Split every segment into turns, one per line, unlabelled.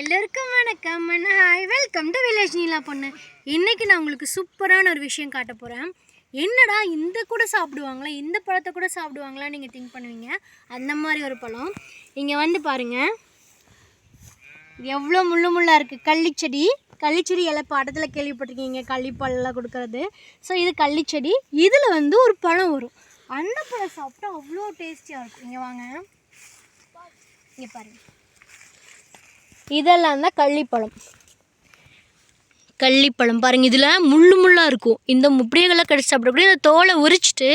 எல்லோருக்கும் வணக்கம். And hi welcome to village Neela பொண்ணு. இன்றைக்கி நான் உங்களுக்கு சூப்பரான ஒரு விஷயம் காட்ட போகிறேன் என்னடா இந்த கூட சாப்பிடுவாங்களா இந்த பழத்தை கூட சாப்பிடுவாங்களா நீங்கள் திங்க் பண்ணுவீங்க. அந்த மாதிரி ஒரு பழம். இங்கே வந்து பாருங்கள் எவ்வளோ முள்ளு முள்ளாக இருக்குது கள்ளிச்செடி கள்ளிச்செடி எல்லாம் படத்தில் கேள்விப்பட்டிருக்கீங்க கள்ளிப்பழம்லாம் கொடுக்கறது. ஸோ இது கள்ளிச்செடி. இதில் வந்து ஒரு பழம் வரும். அந்த பழம் சாப்பிட்டா அவ்வளோ டேஸ்டியாக இருக்கும். இங்கே வாங்க. இங்கே பாருங்கள் இதெல்லாம் தான் கள்ளிப்பழம். கள்ளிப்பழம் பாருங்கள் இதில் முள்ளு முள்ளாக இருக்கும். இந்த முப்படியெல்லாம் கடிச்சு சாப்பிடக்கூடிய இந்த தோலை உரிச்சிட்டு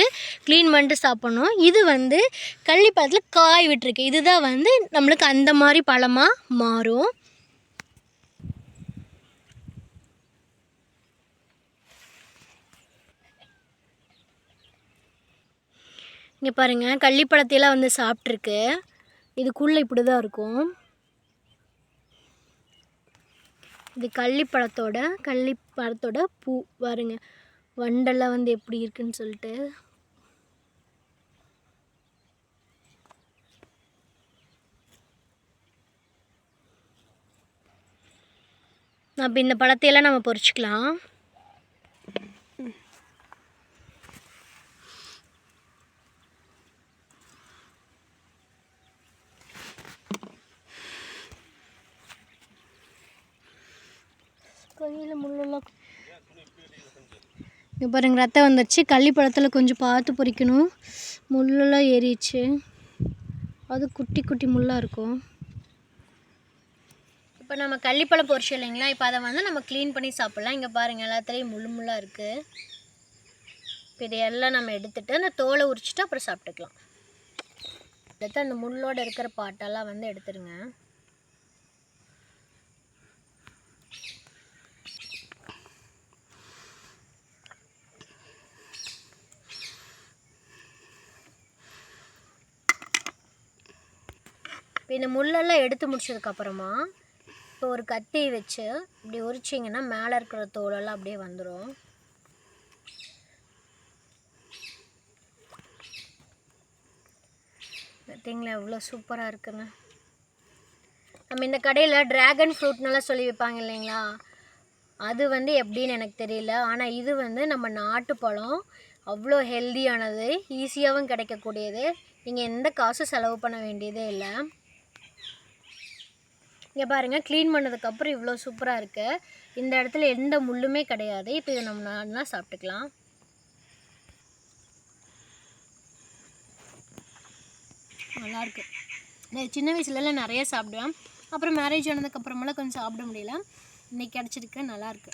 க்ளீன் பண்ணிட்டு சாப்பிடணும். இது வந்து கள்ளிப்பழத்தில் காய் விட்டுருக்கு. இதுதான் வந்து நம்மளுக்கு அந்த மாதிரி பழமாக மாறும். இங்கே பாருங்கள் கள்ளிப்பழத்தையெல்லாம் வந்து சாப்பிட்ருக்கு இதுக்குள்ளே இப்படி தான் இருக்கும். இது கள்ளிப்பழத்தோட கள்ளிப்பழத்தோட பூ. பாருங்க வண்டெல்லாம் வந்து எப்படி இருக்குன்னு சொல்லிட்டு. அப்போ இந்த பழத்தையெல்லாம் நம்ம பொறிச்சிக்கலாம் கையில் முள்ளெல்லாம் இங்கே பாருங்க ரத்தம் வந்துடுச்சு கள்ளிப்பழத்தில் கொஞ்சம் பார்த்து பொரிக்கணும் முள்ளெல்லாம் ஏறிடுச்சு. அது குட்டி குட்டி முள்ளாக இருக்கும். இப்போ நம்ம கள்ளிப்பழம் பொரிச்சோம் இல்லைங்களா? இப்போ அதை வந்து நம்ம க்ளீன் பண்ணி சாப்பிட்லாம். இங்கே பாருங்கள் எல்லாத்துலேயும் முள் முள்ளாக இருக்குது இப்போ இதையெல்லாம் நம்ம எடுத்துகிட்டு அந்த தோலை உரிச்சிட்டு அப்புறம் சாப்பிட்டுக்கலாம். எடுத்து அந்த முள்ளோடு இருக்கிற பாட்டெல்லாம் வந்து எடுத்துருங்க. இப்போ இந்த முள்ளெல்லாம் எடுத்து முடிச்சதுக்கப்புறமா இப்போ ஒரு கத்தி வச்சு இப்படி உரிச்சிங்கன்னா மேலே இருக்கிற தோலெல்லாம் அப்படியே வந்துடும் பார்த்தீங்களா எவ்வளோ சூப்பராக இருக்குன்னு. நம்ம இந்த கடையில் ட்ராகன் ஃப்ரூட்னெல்லாம் சொல்லி வைப்பாங்க இல்லைங்களா? அது வந்து எப்படின்னு எனக்கு தெரியல. ஆனால் இது வந்து நம்ம நாட்டு பழம். அவ்வளோ ஹெல்தியானது ஈஸியாகவும் கிடைக்கக்கூடியது. நீங்கள் எந்த காசும் செலவு பண்ண வேண்டியதே இல்லை. இங்கே பாருங்கள் க்ளீன் பண்ணதுக்கப்புறம் இவ்வளோ சூப்பராக இருக்குது இந்த இடத்துல எந்த முள்ளுமே கிடையாது. இப்போ இதை நம்ம நல்லா சாப்பிட்டுக்கலாம். நல்லாயிருக்கு நான் சின்ன வயசுலலாம் நிறைய சாப்பிடுவேன். அப்புறம் மேரேஜ் ஆனதுக்கப்புறமெல்லாம் கொஞ்சம் சாப்பிட முடியல. இன்னைக்கு கிடச்சிருக்கு நல்லாயிருக்கு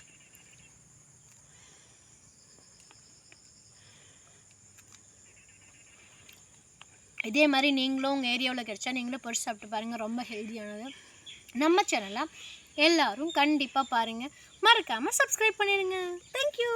இதே மாதிரி நீங்களும் உங்கள் ஏரியாவில் கிடச்சா நீங்களும் பொரிச்சு சாப்பிட்டு பாருங்கள் ரொம்ப ஹெல்தியானது நம்ம சேனலை எல்லோரும் கண்டிப்பாக பாருங்கள் மறக்காமல் சப்ஸ்கிரைப் பண்ணிடுங்க. தேங்க்யூ